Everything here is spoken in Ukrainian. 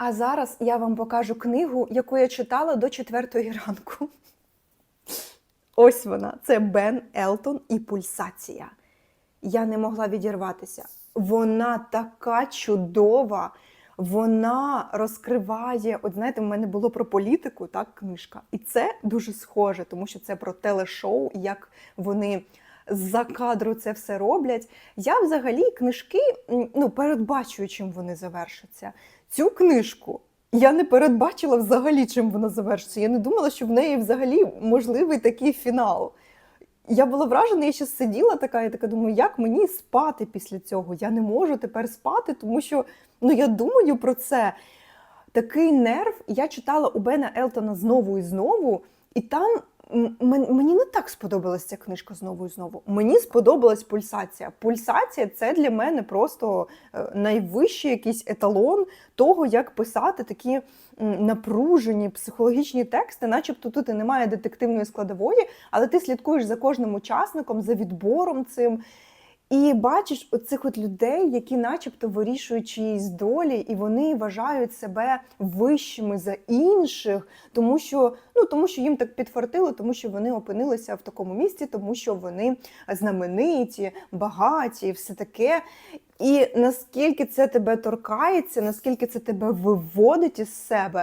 А зараз я вам покажу книгу, яку я читала до четвертої ранку. Ось вона. Це Бен Елтон і пульсація. Я не могла відірватися. Вона така чудова. Вона розкриває, от знаєте, в мене було про політику, так, книжка. І це дуже схоже, тому що це про телешоу, як вони за кадру це все роблять. Я взагалі книжки ну, передбачую, чим вони завершаться. Цю книжку я не передбачила взагалі, чим вона завершиться. Я не думала, що в неї взагалі можливий такий фінал. Я була вражена, я ще сиділа така, і така думаю, як мені спати після цього? Я не можу тепер спати, тому що ну, я думаю про це. Такий нерв я читала у Бена Елтона знову і знову, і там мені не так сподобалася ця книжка знову і знову. Мені сподобалась пульсація. Пульсація це для мене просто е, найвищий якийсь еталон того, як писати такі напружені психологічні тексти, начебто тут і немає детективної складової, але ти слідкуєш за кожним учасником, за відбором цим. І бачиш оцих от людей, які, начебто, вирішують чиїсь долі, і вони вважають себе вищими за інших, тому що ну тому, що їм так підфартило, тому що вони опинилися в такому місці, тому що вони знамениті, багаті, і все таке. І наскільки це тебе торкається, наскільки це тебе виводить із себе,